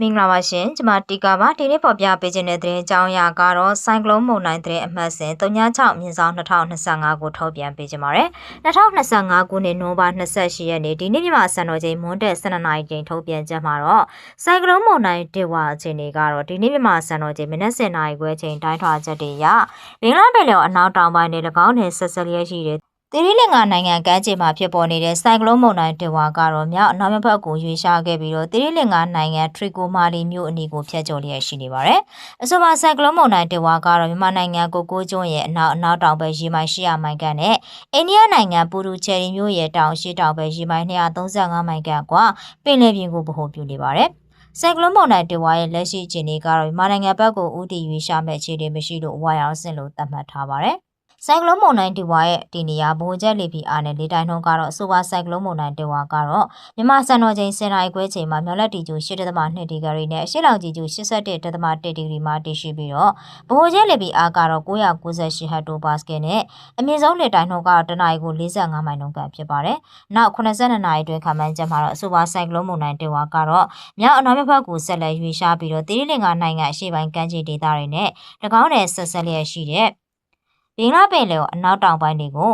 မင်္ဂလာပါရှင်ကျွန်မတီကာပါဒီနေ့ပေါ်ပြပေးခြင်းတဲ့သတင်းအကြောင်းအရာကတော့ဆိုင်ကလုန်းမုန်တိုင်းသတင်းအမှတ်စဉ်36မြင်းဆောင်2025ကိုထုတ်ပြန်ပေးခြင်းပါတယ်2025ခုနှစ်နိုဝင်ဘာ28ရက်နေ့ဒီနေ့မြန်မာစံတော်ချိန်မွန်းတဲ့12နာရီချိန်ထုတ်ပြန်ချက်မှာတော့ဆိုင်ကလုန်းမုန်တိုင်းတေဝါအခြေအနေကတော့ဒီနေ့မြန်မာစံတော်ချိန်မနက်7:00နာရီခွဲချိန်တိုင်းထွာချက်တွေရဘင်္ဂလားပင်လယ်အနောက်တောင်ပိုင်းနဲ့၎င်းနယ်ဆက်ဆက်လျက်ရှိတဲ့ တီရီလင်္ကာနိုင်ငံကမ်းခြေမှာဖြစ်ပေါ်နေတဲ့ဆိုင်ကလုန်းမုန်တိုင်းတေဝါကတော့မြောက်အနောက်မြောက်ဘက်ကိုရွေ့ရှားခဲ့ပြီးတော့တီရီလင်္ကာနိုင်ငံထရီကိုမာလီမြို့အနီးကိုဖျက်ကျော်လျက်ရှိနေပါတယ်။အဆိုပါဆိုင်ကလုန်းမုန်တိုင်းတေဝါကတော့မြန်မာနိုင်ငံကိုကိုကျွန်းရဲ့အနောက်အနောက်တောင်ဘက်ရေမိုင်800မိုင်ခန့်နဲ့အိန္ဒိယနိုင်ငံပူရူချယ်ရီမြို့ရဲ့တောင်ရှိတောင်ဘက်ရေမိုင်235မိုင်ခန့်ကွာပင်လယ်ပြင်ကိုဗဟိုပြုနေပါတယ်။ဆိုင်ကလုန်းမုန်တိုင်းတေဝါရဲ့လက်ရှိအခြေအနေကတော့မြန်မာနိုင်ငံဘက်ကိုဥတီရွေးရှာမဲ့အခြေအနေမရှိလို့ဝါရောင်ဆင့်လို့သတ်မှတ်ထားပါတယ်။ ဆိုင်ကလုန်းမုန်တိုင်းတီဝါရဲ့ဒီနေရာဘိုးချက်လေပြီးအားနဲ့လေတိုင်းနှုန်းကတော့အဆိုပါဆိုင်ကလုန်းမုန်တိုင်းတီဝါကတော့မြန်မာစံတော်ချိန်10နာရီခွဲချိန်မှာမြောက်လက်တီကျူ8.2ဒီဂရီနဲ့အရှေ့လောင်ကြီးကျူ81.1ဒီဂရီမှာတည်ရှိပြီးတော့ဘိုးချက်လေပြီးအားကတော့998ဟက်တိုပါစကယ်နဲ့အမြင့်ဆုံးလေတိုင်းနှုန်းကတော့တနအီကို45မိုင်နှုန်းကဖြစ်ပါတယ်။နောက်82နာရီအတွင်းခန့်မှန်းချက်မှာတော့အဆိုပါဆိုင်ကလုန်းမုန်တိုင်းတီဝါကတော့မြောက်အနောက်ဘက်ကိုဆက်လက်ရွေ့ရှားပြီးတော့တိရိလင်္ကာနိုင်ငံအရှေ့ပိုင်းကမ်းခြေဒေသတွေနဲ့၎င်းနယ်ဆက်ဆက်လျက်ရှိတဲ့ ဘင်္ဂလားပင်လယ်ကိုအနောက်တောင်ပိုင်းတွေကို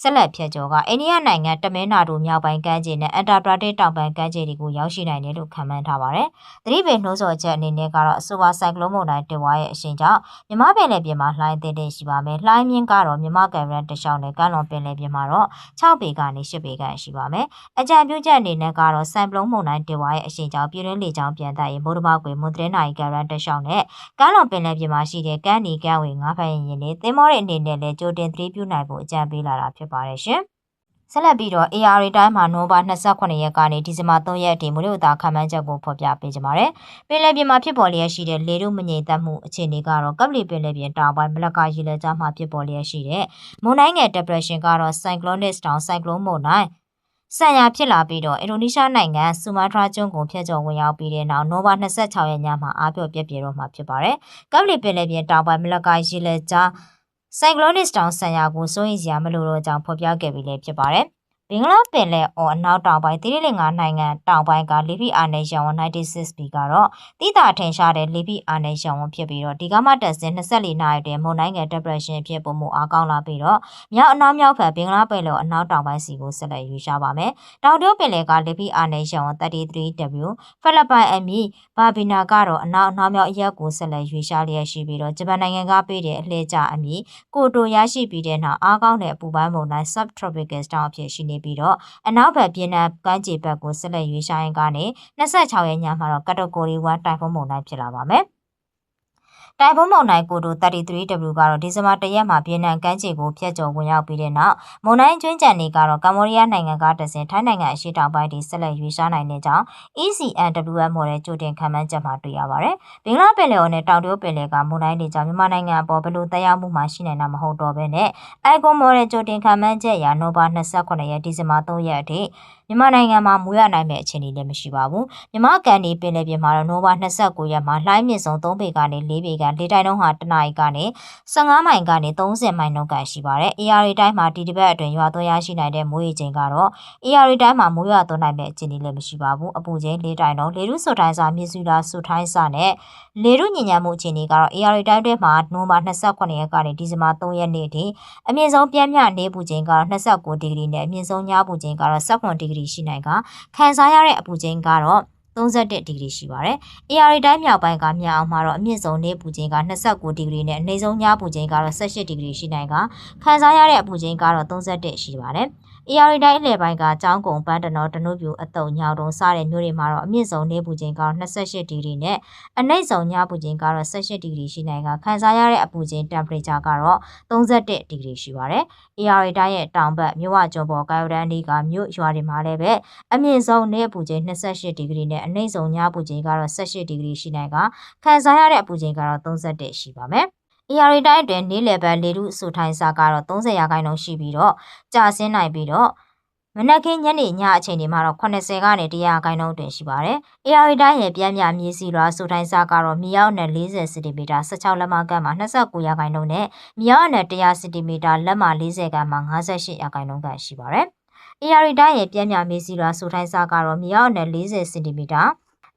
ဆက်လက်ဖြတ်ကျော်ကအိန္ဒိယနိုင်ငံတမင်းနာတို့မြောက်ပိုင်းကမ်းခြေနဲ့အန်တာပရာတစ်တောင်ပိုင်းကမ်းခြေတွေကိုရောက်ရှိနိုင်တယ်လို့ခန့်မှန်းထားပါတယ်။သတိပင်နှိုးဆော်ချက်အနေနဲ့ကတော့အဆိုပါဆိုင်ကလုန်းမုန်တိုင်းတင်ဝါရဲ့အရှိန်ကြောင့်မြမပင်လယ်ပြင်မှာလှိုင်းသေးသေးရှိပါမယ်။လှိုင်းမြင့်ကတော့မြမကံရန်တရှောင်းနဲ့ကမ်းလွန်ပင်လယ်ပြင်မှာတော့6ပေကနေ10ပေခန့်ရှိပါမယ်။အကြံပြုချက်အနေနဲ့ကတော့ဆိုင်ကလုန်းမုန်တိုင်းတင်ဝါရဲ့အရှိန်ကြောင့်ပြည်တွင်းလေကြောင်းပြန်တက်ရင်မိုးတမကွေမွန်တရနိုင်ကံရန်တရှောင်းနဲ့ကမ်းလွန်ပင်လယ်ပြင်မှာရှိတဲ့ကမ်းနီကမ်းဝေငါးဖက်ရင်ရင်တွေသင်္ဘောတွေအနေနဲ့လည်းကြိုတင်သတိပြုနိုင်ဖို့အကြံပေးလာတာဖြစ်ပါတယ်ရှင်။ဆက်လက်ပြီးတော့ AR တိုင်းမှာနိုဘာ28ရက်ကနေဒီဇင်ဘာ3ရက်အထိမလို့သားခံမှန်းချက်ကိုဖော်ပြပေးကြပါမယ်။ပင်လယ်ပြင်မှာဖြစ်ပေါ်လျက်ရှိတဲ့လေတို့မငြိမ်သက်မှုအခြေအနေကတော့ကပလီပင်လယ်ပြင်တောင်ပိုင်းမလကာရေလက်ကြားမှာဖြစ်ပေါ်လျက်ရှိတဲ့မုန်တိုင်းငယ် depression ကတော့ cyclonic storm cyclone မုန်တိုင်းဆန်ရဖြစ်လာပြီးတော့အင်ဒိုနီးရှားနိုင်ငံဆူမာထရာကျွန်းကိုဖျက်ကျော်ဝင်ရောက်ပြီးတဲ့နောက်နိုဘာ26ရက်ညမှာအားပြော့ပြက်ပြေတော့မှာဖြစ်ပါတယ်။ကပလီပင်လယ်ပြင်တောင်ပိုင်းမလကာရေလက်ကြား ဆိုင်ကလိုနစ်တောင်ဆန်ရာကိုစိုးရိမ်စရာမလိုတော့ကြောင်းဖော်ပြခဲ့ပြီးလည်းဖြစ်ပါတယ်။ ဘင်္ဂလားပင်လယ်အော်အနောက်တောင်ပိုင်းသီရိလင်္ကာနိုင်ငံတောင်ပိုင်းကလီဘီအာနယ်ရှံဝန်96 B ကတော့တိတာထင်ရှားတဲ့လီဘီအာနယ်ရှံဝန်ဖြစ်ပြီးတော့ဒီကမှတက်စင်24နာရီတွင်မုန်တိုင်းငယ် depression ဖြစ်ပုံမှုအားကောင်းလာပြီးတော့မြောက်အနောက်မြောက်ဘက်ဘင်္ဂလားပင်လယ်အနောက်တောင်ပိုင်းစီကိုဆက်လက်ရွေးရှားပါမယ်။တောင်တရုတ်ပင်လယ်ကလီဘီအာနယ်ရှံဝန် 33W ဖိလစ်ပိုင်အမီဘာဘီနာကတော့အနောက်အနောက်မြောက်အရက်ကိုဆက်လက်ရွေးရှားလျက်ရှိပြီးတော့ဂျပန်နိုင်ငံကပေးတဲ့အလှည့်ကျအမီကိုတိုရရှိပြီးတဲ့နောက်အားကောင်းတဲ့အပူပိုင်းမုန်တိုင်း subtropical storm အဖြစ်ရှိနေပြီးတော့အနောက်ဘက်ပြည်နယ်ကမ်းခြေဘက်ကိုဆက်လက်ရွေးရှားရင်ကနေ26ရက်ညမှာတော့ကတဂိုရီ1တိုင်ဖုန်းမုန်တိုင်းဖြစ်လာပါမယ်။ တိုင်ဖုန်းမုန်တိုင်းကိုတို 33W ကတော့ဒီဇင်ဘာ၁ရက်မှာဗီယက်နမ်ကမ်းခြေကိုဖျက်ကျော်ဝင်ရောက်ပြီးတဲ့နောက်မုန်တိုင်းကျွန်းကြံတွေကတော့ကမ္ဘောဒီးယားနိုင်ငံကတဆင်ထိုင်းနိုင်ငံအရှေ့တောင်ပိုင်းထိဆက်လက်ရွေးရှားနိုင်တဲ့ကြောင်း ECNWM မော်ဒယ်ကြိုတင်ခံမှန်းချက်မှာတွေ့ရပါတယ်။ဘင်္ဂလားပင်လယ်အော်နဲ့တောင်တရုတ်ပင်လယ်ကမုန်တိုင်းတွေကြောင့်မြန်မာနိုင်ငံအပေါ်ဘယ်လိုသက်ရောက်မှုမှရှိနိုင်တာမဟုတ်တော့ဘဲနဲ့အိုင်ကွန်မော်ဒယ်ကြိုတင်ခံမှန်းချက်အရနိုဘာ28ရက်ဒီဇင်ဘာ3ရက်အထိ မြန်မာနိုင်ငံမှာမူရနိုင်မဲ့အခြေအနေလည်းမရှိပါဘူးမြန်မာကန်ဒီပင်လယ်ပြင်မှာတော့နိုဘာ29ရက်မှာလှိုင်းမြင့်ဆုံး3ပေကနေ4ပေကလေတိုက်နှုန်းဟာတနအီကနေ15မိုင်ကနေ30မိုင်နှုန်းကရှိပါတယ် AR တိုင်းမှာဒီတစ်ပတ်အတွင်းရွာသွန်းရရှိနိုင်တဲ့မိုးရေချိန်ကတော့ AR တိုင်းမှာမိုးရွာသွန်းနိုင်မဲ့အခြေအနေလည်းမရှိပါဘူးအပူချိန်လေးတိုင်တော့လေရုဆိုတိုင်းစာမြေစုလာစုထိုင်းစာနဲ့လေရုညဉ့်ညံမှုအခြေအနေကတော့ AR တိုင်းတွဲမှာနိုဘာ29ရက်ကနေဒီဇင်ဘာ3ရက်နေ့ထိအမြင့်ဆုံးပြင်းပြနေပူချိန်ကတော့29ဒီဂရီနဲ့အမြင့်ဆုံးညပူချိန်ကတော့19ဒီဂရီရှိနိုင်ကခံစားရတဲ့အပူချိန်ကတော့31ဒီဂရီရှိပါတယ်။ AR တိုင်းမြောက်ပိုင်းကမြောက်အောင်မှာတော့အမြင့်ဆုံးနေပူချိန်က29ဒီဂရီနဲ့အနည်းဆုံးညပူချိန်ကတော့18ဒီဂရီရှိနိုင်ကခံစားရတဲ့အပူချိန်ကတော့31ရှိပါတယ်။ AR တိုင်းအလယ်ပိုင်းကကျောင်းကုံပန်းတနော်တနုပြူအတုံညောင်တုံစတဲ့မြို့တွေမှာတော့အမြင့်ဆုံးနေပူချိန်ကတော့28ဒီဂရီနဲ့အနိမ့်ဆုံးညပူချိန်ကတော့18ဒီဂရီရှိနိုင်ကခံစားရတဲ့အပူချိန် temperature ကတော့31ဒီဂရီရှိပါတယ်။ AR တိုင်းရဲ့တောင်ဘက်မြို့ဝကျွန်းပေါ်ကာယိုဒန်ဒီကမြို့ရွာတွေမှာလည်းပဲအမြင့်ဆုံးနေပူချိန်28ဒီဂရီနဲ့အနိမ့်ဆုံးညပူချိန်ကတော့18ဒီဂရီရှိနိုင်ကခံစားရတဲ့အပူချိန်ကတော့31ရှိပါမယ်။ AR တိုင်းအတွင်းနေ့လယ်ပိုင်းလေထုအဆူထိုင်းစာကတော့30ရာခိုင်နှုန်းရှိပြီးတော့ကြာဆင်းနိုင်ပြီးတော့မနက်ခင်းညနေညအချိန်တွေမှာတော့80ကနေ100ရာခိုင်နှုန်းတွင်ရှိပါတယ်။ AR တိုင်းရဲ့ပြန်မြမြေစီလွာဆူထိုင်းစာကတော့မြေအောက်နဲ့40စင်တီမီတာ16လက်မကန့်မှာ29ရာခိုင်နှုန်းနဲ့မြေအောက်နဲ့100စင်တီမီတာလက်မ40ကန့်မှာ58ရာခိုင်နှုန်းကရှိပါတယ်။ AR တိုင်းရဲ့ပြန်မြမြေစီလွာဆူထိုင်းစာကတော့မြေအောက်နဲ့40စင်တီမီတာ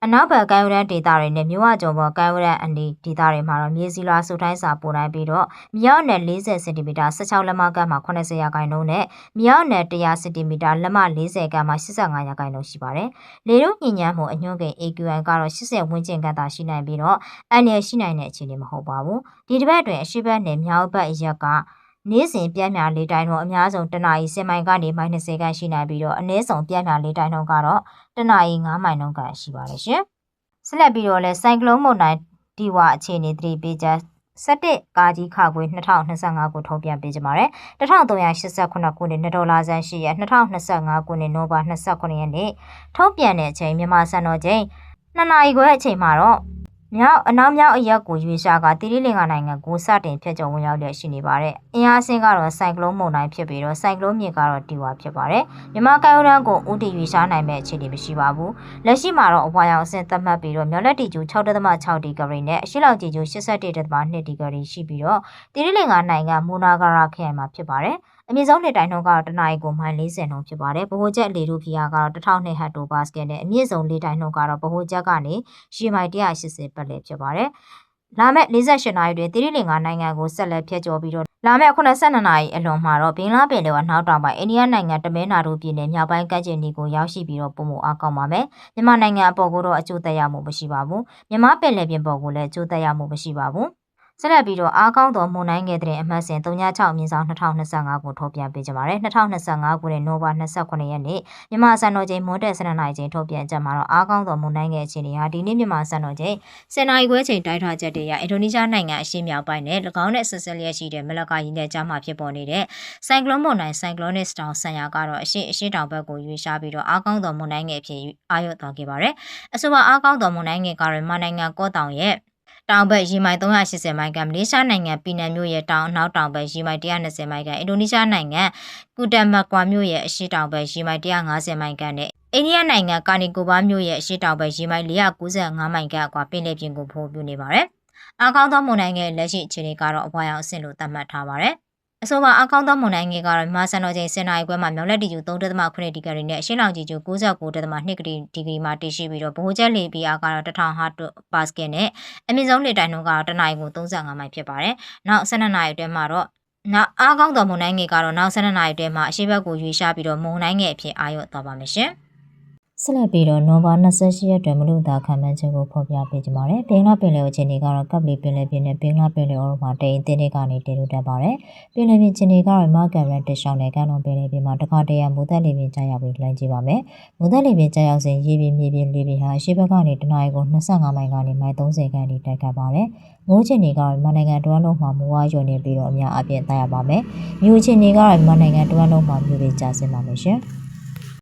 အနောက်ဘက်ကမ်းရိုးတန်းဒေသတွေနဲ့မြို့ဝကြုံပေါ်ကမ်းရိုးတန်းအနီးဒေသတွေမှာတော့မြေစီလွာဆူတိုင်းစာပိုတိုင်းပြီးတော့မြောက်နယ်40စင်တီမီတာ16လက်မကမ်းမှာ80ရာခိုင်နှုန်းနဲ့မြောက်နယ်100စင်တီမီတာလက်မ40ကမ်းမှာ85ရာခိုင်နှုန်းရှိပါတယ်။လေတို့ညဉ့်ညမ်းမှုအညွှန်းကိန်း AQI ကတော့80ဝန်းကျင်ကသာရှိနိုင်ပြီးတော့အန်ရရှိနိုင်တဲ့အခြေအနေမဟုတ်ပါဘူး။ဒီတစ်ပတ်အတွင်းအရှိတ်ဘက်နယ်မြောက်ဘက်အရက်က နေ့စဉ်ပြင်းပြလေးတိုင်းတော့အများဆုံးတနအီ10မိုင်ကနေ -30 ခန့်ရှိနိုင်ပြီးတော့အနည်းဆုံးပြင်းပြလေးတိုင်းတော့ကတော့တနအီ9မိုင်နှုန်းခန့်ရှိပါတယ်ရှင်။ဆက်လက်ပြီးတော့လဲဆိုင်ကလုန်းမုန်တိုင်းဒီဝအခြေအနေသတိပေးချက်17ကာကြီးခခွေ2025ကိုထုတ်ပြန်ပေးကြပါရယ်1389ခုနှစ်နှစ်ဒေါ်လာဆန်းရှိရ2025ခုနှစ်နိုဘာ29ရက်နေ့ထုတ်ပြန်တဲ့အချိန်မြန်မာစံတော်ချိန်2နာရီခွဲအချိန်မှာတော့ မြောက်အနောက်မြောက်အရက်ကိုရွေးရှာကတိရိလင်္ကာနိုင်ငံကိုစတင်ဖြတ်ကျော်ဝင်ရောက်တဲ့ရှိနေပါတယ်။အင်အားစင်းကတော့ဆိုင်ကလုန်းမုန်တိုင်းဖြစ်ပြီးတော့ဆိုင်ကလုန်းမြေကတော့တီဝါဖြစ်ပါတယ်။မြန်မာကမ်းရိုးတန်းကိုဥတီရွေးရှာနိုင်မဲ့အခြေအနေမရှိပါဘူး။လက်ရှိမှာတော့အဝါရောင်အဆင့်သတ်မှတ်ပြီးတော့မြောက်လက်တီကျူ6.6ဒီဂရီနဲ့အရှေ့လောက်တီကျူ81.2ဒီဂရီရှိပြီးတော့တိရိလင်္ကာနိုင်ငံမူနာဂရာခရိုင်မှာဖြစ်ပါတယ်။ အမြင့်ဆုံးလေတိုင်နှုန်းကတော့တနအီကိုမိုင်40နှုန်းဖြစ်ပါတယ်။ဗဟိုချက်လေထုဖိအားကတော့1000ဟက်တိုပါစကယ်နဲ့အမြင့်ဆုံးလေတိုင်နှုန်းကတော့ဗဟိုချက်ကနေရှီမိုင်180ပတ်လည်ဖြစ်ပါတယ်။လာမယ့်48နာရီတွင်တိရိလင်္ကာနိုင်ငံကိုဆက်လက်ဖျက်ကျော်ပြီးတော့လာမယ့်82နာရီအလွန်မှာတော့ဘင်္ဂလားပင်လယ်ဝနောက်တောင်ပိုင်းအိန္ဒိယနိုင်ငံတမဲနာတို့ပြည်နယ်မြောက်ပိုင်းကမ်းခြေနီကိုရောက်ရှိပြီးတော့ပုံမအားကောင်းပါမယ်။မြန်မာနိုင်ငံအပေါ်ကိုတော့အကျိုးသက်ရောက်မှုမရှိပါဘူး။မြန်မာပင်လယ်ပြင်ပေါ်ကိုလည်းအကျိုးသက်ရောက်မှုမရှိပါဘူး။ ဆက်လက်ပြီးတော့အားကောင်းသောမွန်တိုင်းငယ်တဲ့အမှတ်စဉ်36မြင်းဆောင်2025ကိုထုတ်ပြန်ပေးကြပါရယ်2025ခုနှစ်နိုဘာ29ရက်နေ့မြန်မာစံတော်ချိန်မွန်းတဲ့7နာရီချိန်ထုတ်ပြန်ချက်မှာတော့အားကောင်းသောမွန်တိုင်းငယ်အခြေအနေဟာဒီနေ့မြန်မာစံတော်ချိန်10နာရီခွဲချိန်တိုက်ထားချက်တည်းရအင်ဒိုနီးရှားနိုင်ငံအရှေ့မြောက်ပိုင်းနဲ့၎င်းနဲ့ဆက်ဆက်လျက်ရှိတဲ့မလကာရင်းတဲ့ကြားမှာဖြစ်ပေါ်နေတဲ့ဆိုင်ကလုန်းမွန်တိုင်းဆိုင်ကလုန်းနစ်တောင်ဆန်ရာကတော့အရှေ့အရှေ့တောင်ဘက်ကိုရွေ့ရှားပြီးတော့အားကောင်းသောမွန်တိုင်းငယ်အဖြစ်အာရုံသွားခဲ့ပါတယ်အဆိုပါအားကောင်းသောမွန်တိုင်းငယ်ကရမနိုင်ငံကော့တောင်ရဲ့ တောင်ဘက်ရီမိုင်380မိုင်ကမလေးရှားနိုင်ငံပီနန်မြို့ရဲ့တောင်အနောက်တောင်ဘက်ရီမိုင်120မိုင်ကအင်ဒိုနီးရှားနိုင်ငံကူတမကွာမြို့ရဲ့အရှေ့တောင်ဘက်ရီမိုင်150မိုင်ကနဲ့အိန္ဒိယနိုင်ငံကာနီကိုဘာမြို့ရဲ့အရှေ့တောင်ဘက်ရီမိုင်495မိုင်ကအကွာပင်လယ်ပြင်ကိုဖိုးပြနေပါတယ်။အားကောင်းသောမုန်တိုင်းရဲ့လက်ရှိအခြေအနေကတော့အပွားရောင်အဆင့်လို့သတ်မှတ်ထားပါတယ်။ အဆိုပါအကောင့်သောမွန်နိုင်ငံကတော့မြန်မာစံတော်ချိန်စင်နာရီခွဲမှာမြောက်လက်တီကျူ3.9ဒီဂရီနဲ့အရှေ့လောင်ကြီးကျူ69.2ဒီဂရီမှာတည်ရှိပြီးတော့ဗဟိုချက်လေပြအားကတော့1000ဟာပါစကယ်နဲ့အမြင့်ဆုံးလေတိုင်နှုန်းကတော့တနအီကို35မိုင်ဖြစ်ပါတယ်။နောက်12နာရီအတွင်းမှာတော့နောက်အားကောင်းသောမုန်တိုင်းငယ်ကတော့နောက်12နာရီအတွင်းမှာအရှိဘက်ကိုရွေ့ရှားပြီးတော့မုန်တိုင်းငယ်အဖြစ်အာရုံသွားပါမယ်ရှင်။ ဆက်လက်ပြီးတော့နိုဘာ28ရက်တွင်မလူသားခံမှန်းချက်ကိုဖော်ပြပေးကြပါမယ်။ပင်လာပင်လယ်အခြေအနေကတော့ကပ်လီပင်လယ်ပြင်နဲ့ပင်လာပင်လယ်အော်မှာတိမ်တင်းတွေကနေတည်လို့တက်ပါတယ်။ပင်လယ်ပြင်အခြေအနေကတော့မာကန်ရန်တစ်ရှောင်းနဲ့ကန်တော်ပင်လယ်ပြင်မှာတခါတရံမူသက်လေပြင်ကြာရောက်ပြီးလှမ်းကြည့်ပါမယ်။မူသက်လေပြင်ကြာရောက်စဉ်ရေပြင်မြေပြင်လေပြင်ဟာရှေ့ဘက်ကနေတနအီကို25မိုင်ကနေမိုင်30ခန့်ထိတိုက်ခတ်ပါတယ်။မိုးချင်တွေကတော့မနိုင်ငံတွန်းလုံးမှာမိုးဝါရွံနေပြီးတော့အများအပြည့်တိုက်ရပါမယ်။မြို့ချင်တွေကတော့မနိုင်ငံတွန်းလုံးမှာမြို့တွေကျဆင်းပါမယ်ရှင်။